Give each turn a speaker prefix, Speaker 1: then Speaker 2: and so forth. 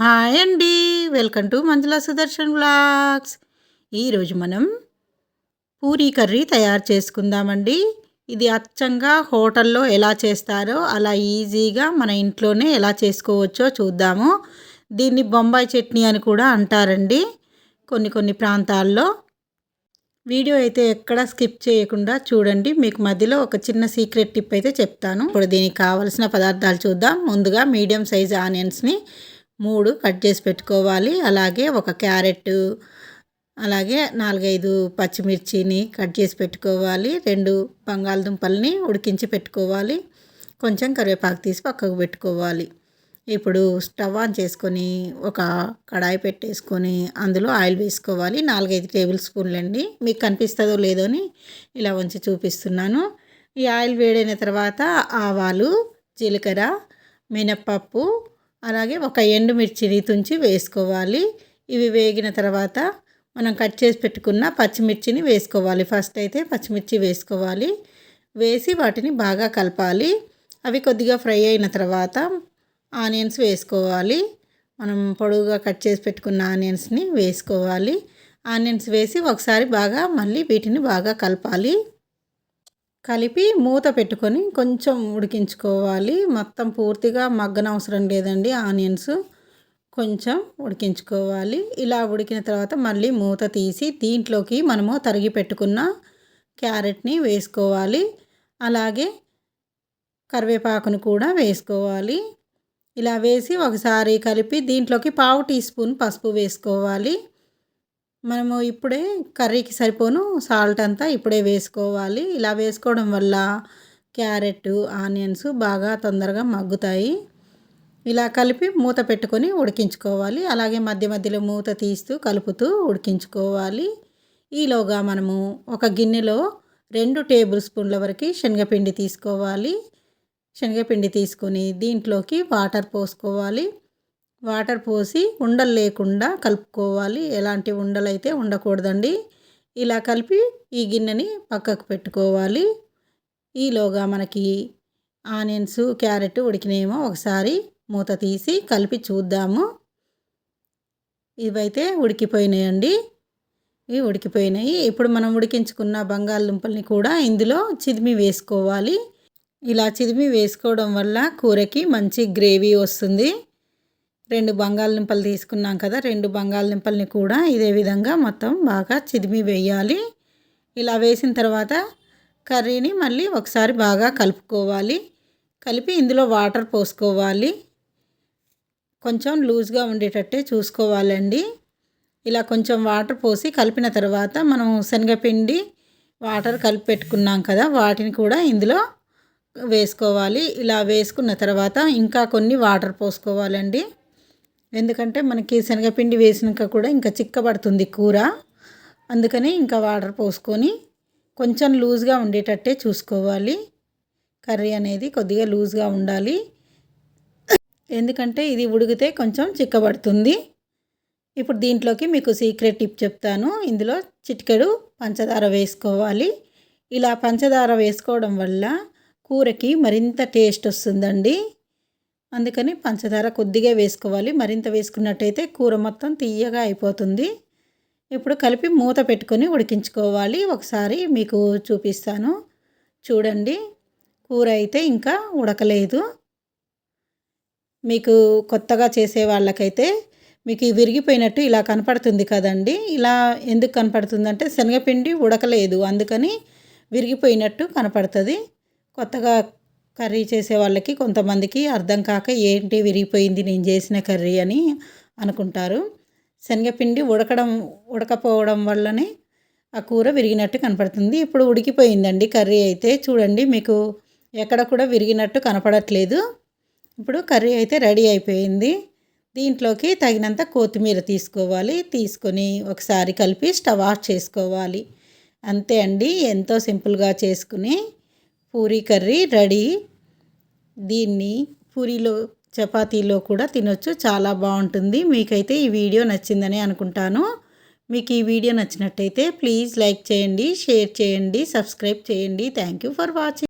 Speaker 1: Hi అండి. Welcome to Manjula Sudarshan blogs ఈరోజు మనం పూరీ కర్రీ తయారు చేసుకుందామండి. ఇది అచ్చంగా హోటల్లో ఎలా చేస్తారో అలా ఈజీగా మన ఇంట్లోనే ఎలా చేసుకోవచ్చో చూద్దాము. దీన్ని బొంబాయి చట్నీ అని కూడా అంటారండి. కొన్ని కొన్ని ప్రాంతాల్లో. వీడియో అయితే ఎక్కడ స్కిప్ చేయకుండా చూడండి. మీకు మధ్యలో ఒక చిన్న సీక్రెట్ టిప్ అయితే చెప్తాను. ఇప్పుడు దీనికి కావలసిన పదార్థాలు చూద్దాం. ముందుగా మీడియం సైజ్ ఆనియన్స్ని మూడు కట్ చేసి పెట్టుకోవాలి. అలాగే ఒక క్యారెట్ అలాగే నాలుగైదు పచ్చిమిర్చిని కట్ చేసి పెట్టుకోవాలి. రెండు బంగాళదుంపల్ని ఉడికించి పెట్టుకోవాలి. కొంచెం కరివేపాకు తీసి పక్కకు పెట్టుకోవాలి. ఇప్పుడు స్టవ్ ఆన్ చేసుకొని ఒక కడాయి పెట్టేసుకొని అందులో ఆయిల్ వేసుకోవాలి. నాలుగైదు టేబుల్ స్పూన్లు అండి మీకు కనిపిస్తుందో లేదో అని ఇలా ఉంచి చూపిస్తున్నాను. ఈ ఆయిల్ వేడైన తర్వాత ఆవాలు జీలకర్ర మినప్పప్పు అలాగే ఒక ఎండుమిర్చిని తుంచి వేసుకోవాలి. ఇవి వేగిన తర్వాత మనం కట్ చేసి పెట్టుకున్న పచ్చిమిర్చిని వేసుకోవాలి. ఫస్ట్ అయితే పచ్చిమిర్చి వేసుకోవాలి. వేసి వాటిని బాగా కలపాలి. అవి కొద్దిగా ఫ్రై అయిన తర్వాత ఆనియన్స్ వేసుకోవాలి. మనం పొడవుగా కట్ చేసి పెట్టుకున్న ఆనియన్స్ని వేసుకోవాలి. ఆనియన్స్ వేసి ఒకసారి బాగా మళ్ళీ వీటిని బాగా కలపాలి. కలిపి మూత పెట్టుకొని కొంచెం ఉడికించుకోవాలి. మొత్తం పూర్తిగా మగ్గన అవసరం లేదండి. ఆనియన్స్ కొంచెం ఉడికించుకోవాలి. ఇలా ఉడికిన తర్వాత మళ్ళీ మూత తీసి దీంట్లోకి మనము తరిగి పెట్టుకున్న క్యారెట్ని వేసుకోవాలి. అలాగే కరివేపాకును కూడా వేసుకోవాలి. ఇలా వేసి ఒకసారి కలిపి దీంట్లోకి పావు టీ స్పూన్ పసుపు వేసుకోవాలి. మనము ఇప్పుడే కర్రీకి సరిపోను సాల్ట్ అంతా ఇప్పుడే వేసుకోవాలి. ఇలా వేసుకోవడం వల్ల క్యారెట్ ఆనియన్స్ బాగా తొందరగా మగ్గుతాయి. ఇలా కలిపి మూత పెట్టుకొని ఉడికించుకోవాలి. అలాగే మధ్య మధ్యలో మూత తీస్తూ కలుపుతూ ఉడికించుకోవాలి. ఈలోగా మనము ఒక గిన్నెలో రెండు టేబుల్ స్పూన్ల వరకు శనగపిండి తీసుకోవాలి. శనగపిండి తీసుకొని దీంట్లోకి వాటర్ పోసుకోవాలి. వాటర్ పోసి ఉండలు లేకుండా కలుపుకోవాలి. ఎలాంటి ఉండలు అయితే ఉండకూడదండి. ఇలా కలిపి ఈ గిన్నెని పక్కకు పెట్టుకోవాలి. ఈలోగా మనకి ఆనియన్స్ క్యారెట్ ఉడికినేమో ఒకసారి మూత తీసి కలిపి చూద్దాము. ఇవైతే ఉడికిపోయినాయండి. ఇవి ఉడికిపోయినాయి. ఇప్పుడు మనం ఉడికించుకున్న బంగాళదుంపల్ని కూడా ఇందులో చిదిమి వేసుకోవాలి. ఇలా చిదిమి వేసుకోవడం వల్ల కూరకి మంచి గ్రేవీ వస్తుంది. రెండు బంగాళదుంపలు తీసుకున్నాం కదా రెండు బంగాళదుంపల్ని కూడా ఇదే విధంగా మొత్తం బాగా చిదిమి వేయాలి. ఇలా వేసిన తర్వాత కర్రీని మళ్ళీ ఒకసారి బాగా కలుపుకోవాలి. కలిపి ఇందులో వాటర్ పోసుకోవాలి. కొంచెం లూజ్గా ఉండేటట్టే చూసుకోవాలండి. ఇలా కొంచెం వాటర్ పోసి కలిపిన తర్వాత మనం శనగపిండి వాటర్ కలిపి పెట్టుకున్నాం కదా వాటిని కూడా ఇందులో వేసుకోవాలి. ఇలా వేసుకున్న తర్వాత ఇంకా కొన్ని వాటర్ పోసుకోవాలండి. ఎందుకంటే మనకి శనగపిండి వేసినాక కూడా ఇంకా చిక్కబడుతుంది కూర. అందుకని ఇంకా వాటర్ పోసుకొని కొంచెం లూజ్గా ఉండేటట్టే చూసుకోవాలి. కర్రీ అనేది కొద్దిగా లూజ్గా ఉండాలి. ఎందుకంటే ఇది ఉడికితే కొంచెం చిక్కబడుతుంది. ఇప్పుడు దీంట్లోకి మీకు సీక్రెట్ టిప్ చెప్తాను. ఇందులో చిటికెడు పంచదార వేసుకోవాలి. ఇలా పంచదార వేసుకోవడం వల్ల కూరకి మరింత టేస్ట్ వస్తుందండి. అందుకని పంచదార కొద్దిగా వేసుకోవాలి. మరింత వేసుకున్నట్టయితే కూర మొత్తం తీయగా అయిపోతుంది. ఇప్పుడు కలిపి మూత పెట్టుకొని ఉడికించుకోవాలి. ఒకసారి మీకు చూపిస్తాను. చూడండి. కూర అయితే ఇంకా ఉడకలేదు. మీకు కొత్తగా చేసే వాళ్ళకైతే మీకు విరిగిపోయినట్టు ఇలా కనపడుతుంది కదండి. ఇలా ఎందుకు కనపడుతుందంటే శనగపిండి ఉడకలేదు. అందుకని విరిగిపోయినట్టు కనపడుతుంది. కొత్తగా కర్రీ చేసే వాళ్ళకి కొంతమందికి అర్థం కాక ఏంటి విరిగిపోయింది నేను చేసిన కర్రీ అని అనుకుంటారు. శనగపిండి ఉడకడం ఉడకపోవడం వల్లనే ఆ కూర విరిగినట్టు కనపడుతుంది. ఇప్పుడు ఉడికిపోయిందండి కర్రీ అయితే. చూడండి మీకు ఎక్కడ కూడా విరిగినట్టు కనపడట్లేదు. ఇప్పుడు కర్రీ అయితే రెడీ అయిపోయింది. దీంట్లోకి తగినంత కొత్తిమీర తీసుకోవాలి. తీసుకొని ఒకసారి కలిపి స్టవ్ ఆఫ్ చేసుకోవాలి. అంతే అండి. ఎంతో సింపుల్గా చేసుకుని పూరీ కర్రీ రెడీ. దీన్ని పూరీలో చపాతీలో కూడా తినొచ్చు. చాలా బాగుంటుంది. మీకైతే ఈ వీడియో నచ్చిందని అనుకుంటాను. మీకు ఈ వీడియో నచ్చినట్టయితే ప్లీజ్ లైక్ చేయండి షేర్ చేయండి సబ్స్క్రైబ్ చేయండి. Thank you for watching.